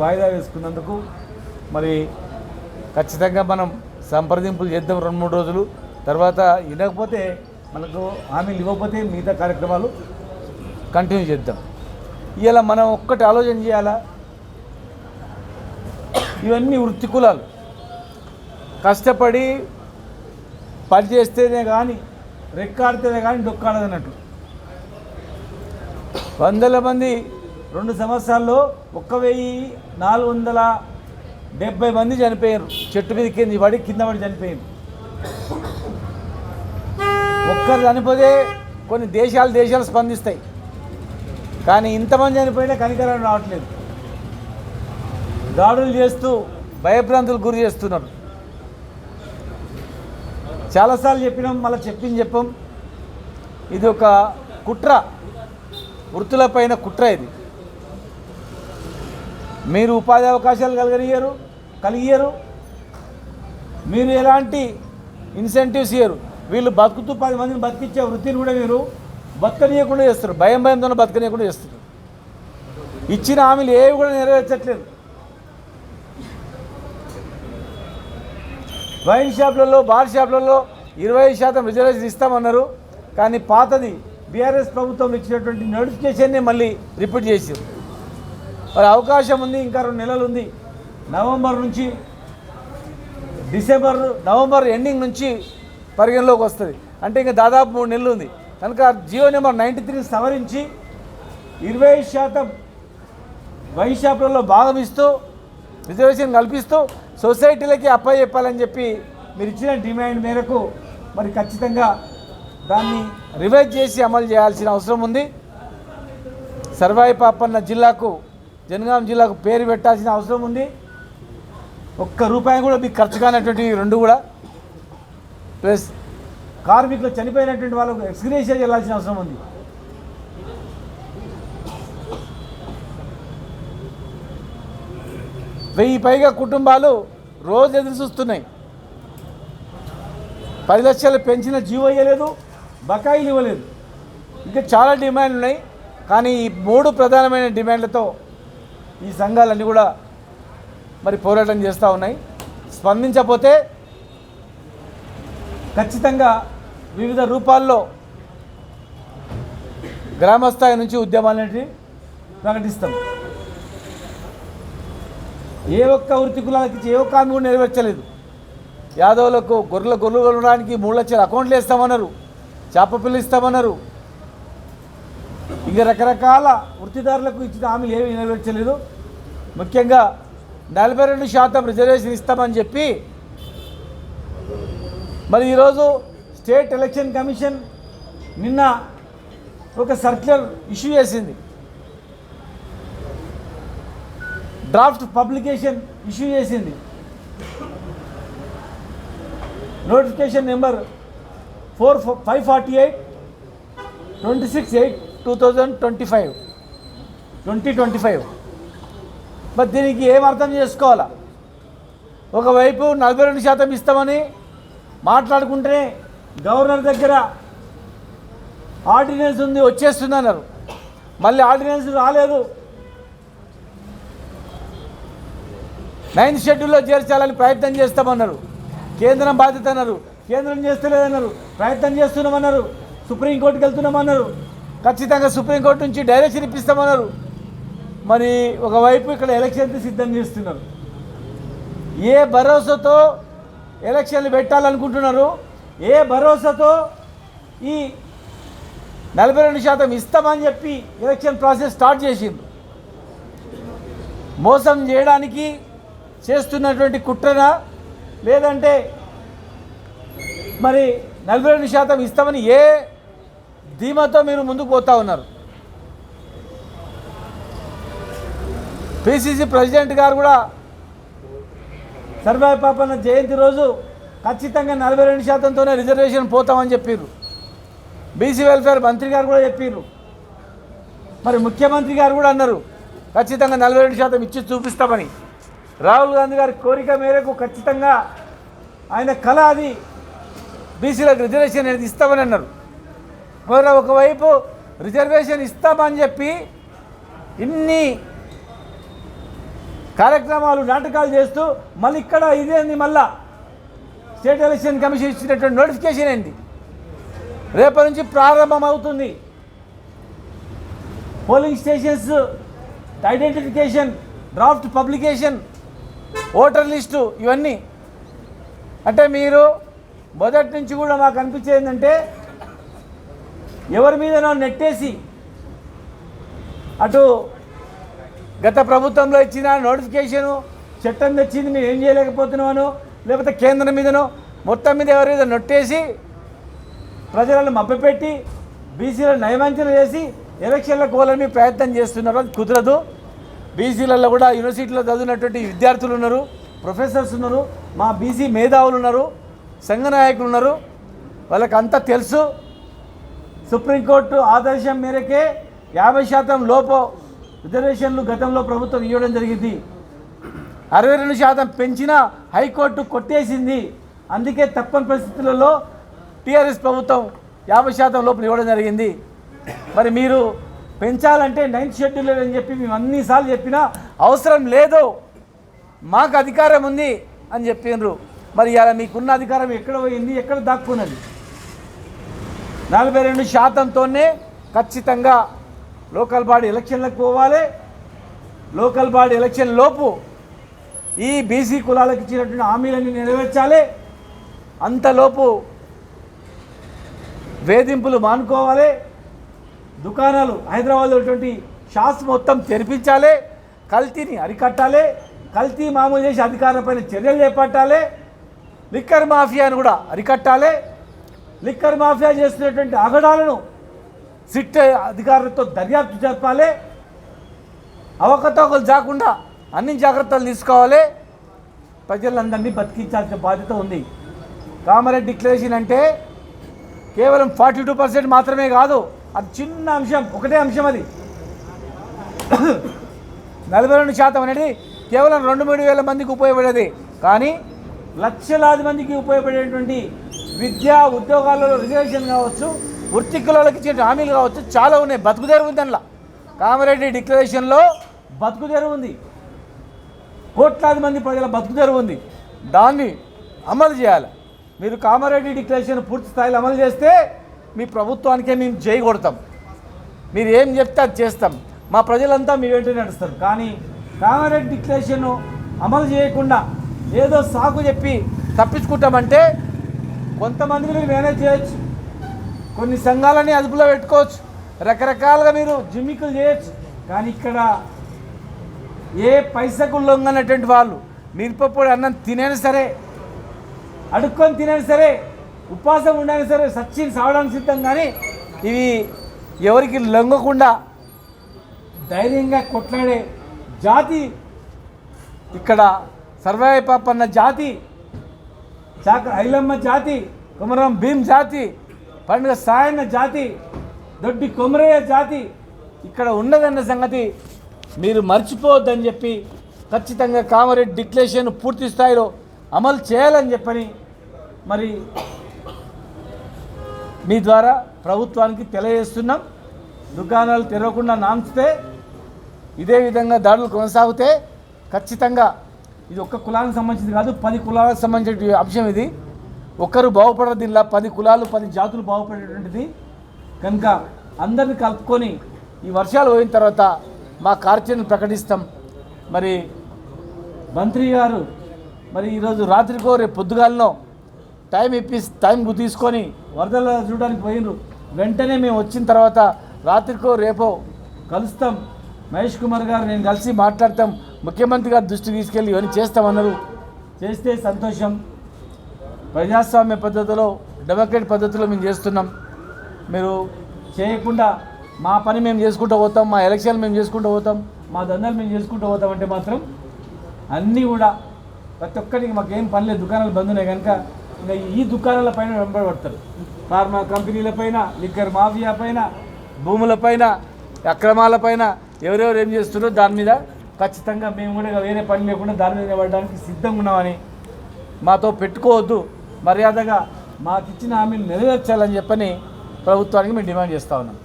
వాయిదా వేసుకున్నందుకు మరి ఖచ్చితంగా మనం సంప్రదింపులు చేద్దాం రెండు మూడు రోజులు. తర్వాత వినకపోతే మనకు హామీలు ఇవ్వకపోతే మిగతా కార్యక్రమాలు కంటిన్యూ చేద్దాం. ఇలా మనం ఒక్కటి ఆలోచన చేయాలా? ఇవన్నీ వృత్తి కులాలు. కష్టపడి పని చేస్తేనే కానీ రెక్కాడితేనే కానీ డొక్కాడదన్నట్టు. వందల మంది రెండు సంవత్సరాల్లో ఒక్క వెయ్యి నాలుగు వందల డెబ్బై మంది చనిపోయారు. చెట్టు మీద కింద పడి కింద పడి చనిపోయారు ఒక్కరు చనిపోతే కొన్ని దేశాలు దేశాలు స్పందిస్తాయి. కానీ ఇంతమంది చనిపోయినా కనికరం రావట్లేదు. దాడులు చేస్తూ భయభ్రాంతులు గురి చేస్తున్నారు. చాలాసార్లు చెప్పినాం మళ్ళీ చెప్పింది చెప్పాం. ఇది ఒక కుట్ర. వృత్తులపైన కుట్ర ఇది. మీరు ఉపాధి అవకాశాలు కలిగనియరు కలిగియరు మీరు ఎలాంటి ఇన్సెంటివ్స్ ఇయ్యరు. వీళ్ళు బతుకుతూ పది మందిని బతికించే వృత్తిని కూడా మీరు బతకనీయకుండా చేస్తారు భయం భయంతో బతకనీయకుండా చేస్తారు ఇచ్చిన హామీలు ఏవి కూడా నెరవేర్చట్లేదు. వైన్ షాప్లలో బార్ షాప్లలో ఇరవై శాతం రిజర్వేషన్ ఇస్తామన్నారు. కానీ పాతది బీఆర్ఎస్ ప్రభుత్వం ఇచ్చినటువంటి నోటిఫికేషన్ని మళ్ళీ రిపీట్ చేశారు మరి అవకాశం ఉంది ఇంకా రెండు నెలలు ఉంది. నవంబర్ నుంచి డిసెంబర్ నవంబర్ ఎండింగ్ నుంచి పరిగణలోకి వస్తుంది. అంటే ఇంకా దాదాపు మూడు నెలలు ఉంది. కనుక జియో నెంబర్ నైంటీ త్రీ సవరించి ఇరవై శాతం వైశాపులలో భాగం ఇస్తూ రిజర్వేషన్ కల్పిస్తూ సొసైటీలకి అప్పై చెప్పాలని చెప్పి మీరు ఇచ్చిన డిమాండ్ మేరకు మరి ఖచ్చితంగా దాన్ని రివైజ్ చేసి అమలు చేయాల్సిన అవసరం ఉంది. సర్వాయి పాపన్న జిల్లాకు జనగాం జిల్లాకు పేరు పెట్టాల్సిన అవసరం ఉంది. ఒక్క రూపాయి కూడా మీకు ఖర్చు కానటువంటి రెండు కూడా. ప్లస్ కార్మికులు చనిపోయినటువంటి వాళ్ళకు ఎక్స్గ్రేషన్ చేయాల్సిన అవసరం ఉంది. వెయ్యి పైగా కుటుంబాలు రోజు ఎదురు చూస్తున్నాయి. పది లక్షలు పెంచిన జీవో ఇవ్వలేదు బకాయిలు ఇవ్వలేదు. ఇంకా చాలా డిమాండ్లు ఉన్నాయి కానీ ఈ మూడు ప్రధానమైన డిమాండ్లతో ఈ సంఘాలన్నీ కూడా మరి పోరాటం చేస్తూ ఉన్నాయి. స్పందించకపోతే ఖచ్చితంగా వివిధ రూపాల్లో గ్రామస్థాయి నుంచి ఉద్యమాలన్నింటినీ ప్రకటిస్తాం. ఏ ఒక్క వృత్తి కులాలకి ఏ ఒక్క హామీ కూడా నెరవేర్చలేదు. యాదవులకు గొర్రెల గొర్రెలు కొనడానికి మూడు లక్షల అకౌంట్లు వేస్తామన్నారు. చేప పిల్లు ఇస్తామన్నారు. ఇంకా రకరకాల వృత్తిదారులకు ఇచ్చిన హామీలు ఏమీ నెరవేర్చలేదు. ముఖ్యంగా నలభై రెండు శాతం రిజర్వేషన్ ఇస్తామని చెప్పి మరి ఈరోజు స్టేట్ ఎలక్షన్ కమిషన్ నిన్న ఒక సర్క్యులర్ ఇష్యూ చేసింది. డ్రాఫ్ట్ పబ్లికేషన్ ఇష్యూ చేసింది. Notification number four five forty eight twenty six eight two thousand twenty five twenty twenty five మరి దీనికి ఏం అర్థం చేసుకోవాలా? ఒకవైపు నలభై రెండు శాతం ఇస్తామని మాట్లాడుకుంటేనే గవర్నర్ దగ్గర ఆర్డినెన్స్ ఉంది వచ్చేస్తుంది అన్నారు. మళ్ళీ ఆర్డినెన్స్ రాలేదు. నైన్త్ షెడ్యూల్లో చేర్చాలని ప్రయత్నం చేస్తామన్నారు. కేంద్రం బాధ్యత అన్నారు. కేంద్రం చేస్తలేదన్నారు. ప్రయత్నం చేస్తున్నామన్నారు. సుప్రీంకోర్టుకి వెళ్తున్నామన్నారు. ఖచ్చితంగా సుప్రీంకోర్టు నుంచి డైరెక్షన్ ఇప్పిస్తామన్నారు. మరి ఒకవైపు ఇక్కడ ఎలక్షన్కి సిద్ధం చేస్తున్నారు. ఏ భరోసాతో ఎలక్షన్లు పెట్టాలనుకుంటున్నారు ఏ భరోసాతో ఈ నలభై రెండు శాతం ఇస్తామని చెప్పి ఎలక్షన్ ప్రాసెస్ స్టార్ట్ చేసిండ్రు. మోసం చేయడానికి చేస్తున్నటువంటి కుట్రనా? లేదంటే మరి నలభై రెండు శాతం ఇస్తామని ఏ ధీమాతో మీరు ముందుకు పోతా ఉన్నారు. పిసిసి ప్రెసిడెంట్ గారు కూడా సర్వాయి పాపన్న జయంతి రోజు ఖచ్చితంగా నలభై రెండు శాతంతోనే రిజర్వేషన్ పోతామని చెప్పారు బీసీ వెల్ఫేర్ మంత్రి గారు కూడా చెప్పారు మరి ముఖ్యమంత్రి గారు కూడా అన్నారు ఖచ్చితంగా నలభై రెండు శాతం ఇచ్చి చూపిస్తామని. రాహుల్ గాంధీ గారి కోరిక మేరకు ఖచ్చితంగా ఆయన కళ అది బీసీలకు రిజర్వేషన్ అనేది ఇస్తామని అన్నారు. మరి ఒకవైపు రిజర్వేషన్ ఇస్తామని చెప్పి ఇన్ని కార్యక్రమాలు నాటకాలు చేస్తూ మళ్ళీ ఇక్కడ ఇదేంది మళ్ళా స్టేట్ ఎలక్షన్ కమిషన్ ఇచ్చినటువంటి నోటిఫికేషన్ ఏంటి రేపటి నుంచి ప్రారంభం అవుతుంది. Polling stations identification draft publication voter list ఇవన్నీ. అంటే మీరు మొదటి నుంచి కూడా మాకు అనిపించేది ఏంటంటే ఎవరి మీదనో నెట్టేసి అటు గత ప్రభుత్వంలో ఇచ్చిన నోటిఫికేషను చట్టం తెచ్చింది మేము ఏం చేయలేకపోతున్నామను లేకపోతే కేంద్రం మీదనో మొత్తం మీద ఎవరి మీద నొట్టేసి ప్రజలను మభ్యపెట్టి బీసీలను నయమంచన చేసి ఎలక్షన్ల కోలని ప్రయత్నం చేస్తున్నారు. అది కుదరదు. బీసీలలో కూడా యూనివర్సిటీలో చదివినటువంటి విద్యార్థులు ఉన్నారు ప్రొఫెసర్స్ ఉన్నారు మా బీసీ మేధావులు ఉన్నారు సంఘ నాయకులు ఉన్నారు. వాళ్ళకంతా తెలుసు. సుప్రీంకోర్టు ఆదేశం మేరకే యాభై శాతం లోపు రిజర్వేషన్లు గతంలో ప్రభుత్వం ఇవ్వడం జరిగింది. అరవై రెండు శాతం పెంచిన హైకోర్టు కొట్టేసింది. అందుకే తప్పని పరిస్థితులలో టీఆర్ఎస్ ప్రభుత్వం యాభై శాతం లోపల ఇవ్వడం జరిగింది. మరి మీరు పెంచాలంటే నైన్త్ షెడ్యూల్ అని చెప్పి మేము అన్నిసార్లు చెప్పినా అవసరం లేదు. మాకు అధికారం ఉంది అని చెప్పిండ్రు మరి ఇలా మీకున్న అధికారం ఎక్కడ పోయింది? ఎక్కడ దాక్కున్నది? నలభై రెండు శాతంతోనే ఖచ్చితంగా లోకల్ బాడీ ఎలక్షన్లకు పోవాలి. లోకల్ బాడీ ఎలక్షన్ లోపు ఈ బీసీ కులాలకు ఇచ్చినటువంటి హామీలన్నీ నెరవేర్చాలి. అంతలోపు వేధింపులు మానుకోవాలి. దుకాణాలు హైదరాబాద్లో ఉన్నటువంటి షాప్స్ మొత్తం తెరిపించాలి. కల్తీని అరికట్టాలి. కల్తీ మామూలు చేసి అధికారులపైన చర్యలు చేపట్టాలి. లిక్కర్ మాఫియాను కూడా అరికట్టాలి. లిక్కర్ మాఫియా చేస్తున్నటువంటి అగడాలను సిట్ అధికారులతో దర్యాప్తు జరపాలి. అవకతవకలు జాకుండా అన్ని జాగ్రత్తలు తీసుకోవాలి. ప్రజలందరినీ బతికించాల్సిన బాధ్యత ఉంది. కామారెడ్డి డిక్లరేషన్ అంటే కేవలం ఫార్టీ టూ పర్సెంట్ మాత్రమే కాదు అది చిన్న అంశం ఒకటే అంశం అది. నలభై రెండు శాతం అనేది కేవలం రెండు మూడు వేల మందికి ఉపయోగపడేది. కానీ లక్షలాది మందికి ఉపయోగపడేటువంటి విద్యా ఉద్యోగాలలో రిజర్వేషన్ కావచ్చు వృత్తి కులాలకు హామీలు కావచ్చు చాలా ఉన్నాయి. బతుకుదేరు ఉంది అందులో. కామారెడ్డి డిక్లరేషన్లో బతుకుదేరు ఉంది. కోట్లాది మంది ప్రజల బతుకుదేరు ఉంది. దాన్ని అమలు చేయాలి. మీరు కామారెడ్డి డిక్లరేషన్ పూర్తి స్థాయిలో అమలు చేస్తే మీ ప్రభుత్వానికే మేము జై కొడతాం. మీరు ఏం చెప్తే అది చేస్తాం. మా ప్రజలంతా మీ వెంట నడుస్తారు. కానీ కామారెడ్డి డిక్లరేషన్ అమలు చేయకుండా ఏదో సాకు చెప్పి తప్పించుకుంటామంటే కొంతమందిని మీరు మేనేజ్ చేయొచ్చు. కొన్ని సంఘాలని అదుపులో పెట్టుకోవచ్చు. రకరకాలుగా మీరు జిమ్మికులు చేయొచ్చు. కానీ ఇక్కడ ఏ పైసకు లొంగనటువంటి వాళ్ళు మిరపపొడి అన్నం తినైనా సరే అడుక్కొని తినైనా సరే ఉపాసం ఉండైనా సరే సచ్చిని సావడానికి సిద్ధం కానీ ఇవి ఎవరికి లొంగకుండా ధైర్యంగా కొట్లాడే జాతి ఇక్కడ సర్వాయి పాపన్న జాతి చాక ఐలమ్మ జాతి కుమరం భీమ్ జాతి పండుగ సాయన్న జాతి దొడ్డి కొమరయ్య జాతి ఇక్కడ ఉన్నదన్న సంగతి మీరు మర్చిపోవద్దని చెప్పి ఖచ్చితంగా కామారెడ్డి డిక్లరేషన్ పూర్తి స్థాయిలో అమలు చేయాలని చెప్పని మరి మీ ద్వారా ప్రభుత్వానికి తెలియజేస్తున్నాం. దుకాణాలు తెరవకుండా నాంచితే ఇదే విధంగా దాడులు కొనసాగితే ఖచ్చితంగా ఇది ఒక్క కులానికి సంబంధించింది కాదు పది కులాలకు సంబంధించిన అంశం ఇది. ఒక్కరు బాగుపడదు దీనిలా పది కులాలు పది జాతులు బాగుపడేటువంటిది కనుక అందరిని కలుపుకొని ఈ వర్షాలు పోయిన తర్వాత మా కార్యాచరణ ప్రకటిస్తాం. మరి మంత్రి గారు మరి ఈరోజు రాత్రికో రేపు పొద్దుగాలనో టైం ఇప్పి టైం తీసుకొని వరదల చూడడానికి పోయినరు వెంటనే మేము వచ్చిన తర్వాత రాత్రికో రేపో కలుస్తాం. మహేష్ కుమార్ గారు నేను కలిసి మాట్లాడతాం. ముఖ్యమంత్రి గారు దృష్టికి తీసుకెళ్ళి ఇవన్నీ చేస్తామన్నారు. చేస్తే సంతోషం. ప్రజాస్వామ్య పద్ధతిలో డెమోక్రటిక్ పద్ధతిలో మేము చేస్తున్నాం. మీరు చేయకుండా మా పని మేము చేసుకుంటూ పోతాం మా ఎలక్షన్లు మేము చేసుకుంటూ పోతాం మా దందాలు మేము చేసుకుంటూ పోతాం అంటే మాత్రం అన్నీ కూడా ప్రతి ఒక్కరికి మాకు ఏం పని లేదు దుకాణాలు బంద్ ఉన్నాయి కనుక ఇంకా ఈ దుకాణాల పైన వెంబడబడతారు. ఫార్మా కంపెనీల పైన లిక్కర్ మాఫియా పైన భూముల పైన అక్రమాల పైన ఎవరెవరు ఏం చేస్తున్నారో దాని మీద ఖచ్చితంగా మేము కూడా వేరే పని లేకుండా దాని మీద నిలబడడానికి సిద్ధంగా ఉన్నామని మాతో పెట్టుకోవద్దు. మర్యాదగా మాకు ఇచ్చిన హామీలు నెరవేర్చాలని చెప్పని ప్రభుత్వానికి మేము డిమాండ్ చేస్తూ ఉన్నాం.